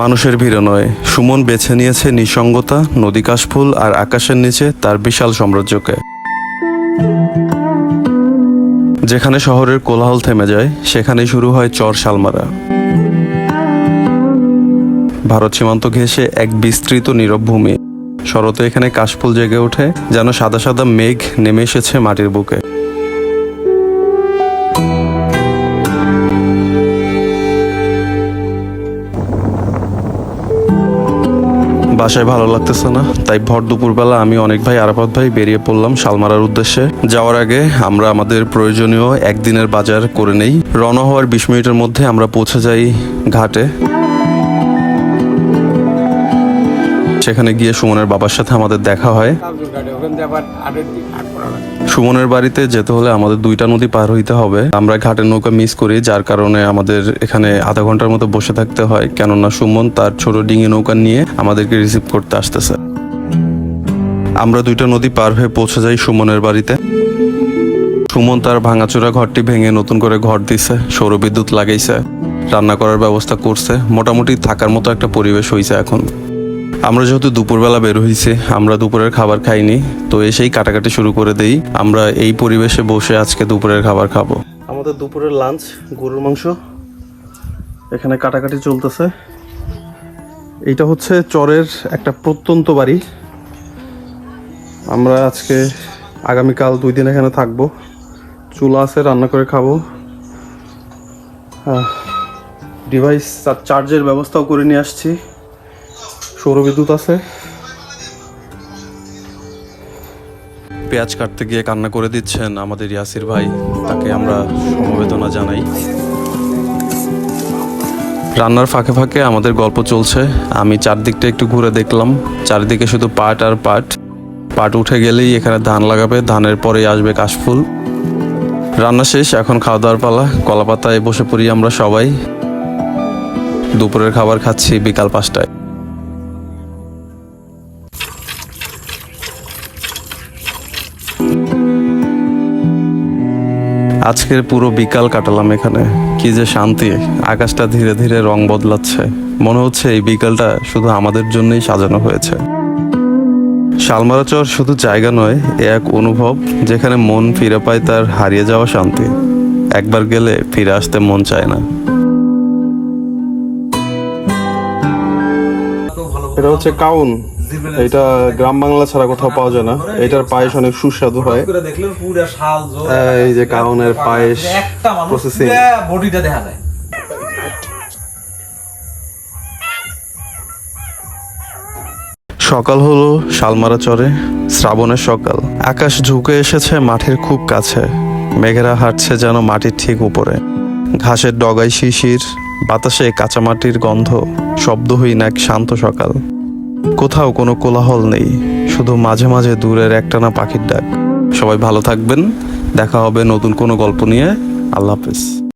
মানুষের ভিড়ে নয়। সুমন বেছে নিয়েছে নিঃসঙ্গতা, নদী কাশফুল আর আকাশের নিচে তার বিশাল সাম্রাজ্যকে। যেখানে শহরের কোলাহল থেমে যায়, সেখানেই শুরু হয় চর শালমারা। ভারত সীমান্ত ঘেঁষে এক বিস্তৃত নীরব ভূমি। শরতে এখানে কাশফুল জেগে ওঠে, যেন সাদা সাদা মেঘ নেমে এসেছে মাটির বুকে। বাসায় ভালো লাগতেছে না। তাই ভর দুপুরবেলা আমি অনেক ভাই আরাফাত ভাই বেরিয়ে পড়লাম শালমারার উদ্দেশ্যে। যাওয়ার আগে আমরা আমাদের প্রয়োজনীয় একদিনের বাজার করে নেই। রওনা হওয়ার বিশ মিনিটের মধ্যে আমরা পৌঁছে যাই ঘাটে। সেখানে গিয়ে সুমনের বাবার সাথে আমাদের দেখা হয়। সুমনের বাড়িতে যেতে হলে আমাদের দুইটা নদী পার হইতে হবে। আমরা ঘাটের নৌকা মিস করি, যার কারণে আমাদের এখানে আধা ঘণ্টার মতো বসে থাকতে হয়। কেননা সুমন তার ছোট ডিঙি নৌকা নিয়ে আমাদেরকে রিসিভ করতে আসতেছে। আমরা দুইটা নদী পার হয়ে পৌঁছে যাই সুমনের বাড়িতে। সুমন তার ভাঙাচোরা ঘরটি ভেঙে নতুন করে ঘর দিছে, সৌরবিদ্যুৎ লাগাইছে, রান্না করার ব্যবস্থা করছে। মোটামুটি থাকার মতো একটা পরিবেশ হয়েছে এখন। আমরা যেহেতু দুপুরবেলা বের হয়েছি আমরা দুপুরের খাবার খাইনি, তো এসেই কাটাকাটি শুরু করে দেই। আমরা এই পরিবেশে বসে আজকে দুপুরের খাবার খাব। আমাদের দুপুরের লাঞ্চ গরুর মাংস, এখানে কাটাকাটি চলতেছে। এইটা হচ্ছে চরের একটা প্রত্যন্ত বাড়ি। আমরা আজকে আগামীকাল দুই দিন এখানে থাকব। চুলা আছে, রান্না করে খাব। ডিভাইস চার্জের ব্যবস্থাও করে নিয়ে আসছি। সৌরবিদ্যুৎ আছে। পেঁয়াজ কাটতে গিয়ে কান্না করে দিচ্ছেন আমাদের ইয়াসির ভাই, তাকে আমরা সমবেদনা জানাই। রান্নার ফাঁকে ফাঁকে আমাদের গল্প চলছে। আমি চারদিকটা একটু ঘুরে দেখলাম। চারিদিকে শুধু পাট আর পাট। পাট উঠে গেলেই এখানে ধান লাগাবে। ধানের পরেই আসবে কাশফুল। রান্না শেষ, এখন খাওয়া দাওয়ার পালা। কলাপাতায় বসে পড়ি আমরা সবাই। দুপুরের খাবার খাচ্ছি বিকাল পাঁচটায়। আজকের পুরো বিকাল কাটালাম এখানে। কি যে শান্তি, আকাশটা ধীরে ধীরে রং বদলাচ্ছে। মনে হচ্ছে এই বিকালটা শুধু আমাদের জন্যই সাজানো হয়েছে। শালমারা চর শুধু জায়গা নয়, এ এক অনুভব যেখানে মন ফিরে পায় তার হারিয়ে যাওয়া শান্তি। একবার গেলে ফিরে আসতে মন চায় না। এটা হচ্ছে কাউন। এটা গ্রাম বাংলা ছাড়া কোথাও পাওয়া যায় না। এটার পায়েস অনেক সুস্বাদু হয়। করে দেখলে পুরা শাল জোর। এই যে কাউনের পায়েস একটা প্রসেসিং বডিটা দেখা যায়। সকাল হলো শালমারা চরে শ্রাবণের সকাল। আকাশ ঝুঁকে এসেছে মাঠের খুব কাছে। মেঘেরা হাঁটছে যেন মাটির ঠিক উপরে। ঘাসের ডগায় শিশির বাতাসে কাঁচামাটির গন্ধ শব্দহীন এক শান্ত সকাল। কোথাও কোনো কোলাহল নেই, শুধু মাঝে মাঝে দূরের একটানা পাখির ডাক। সবাই ভালো থাকবেন, দেখা হবে নতুন কোনো গল্প নিয়ে। আল্লাহ হাফেজ।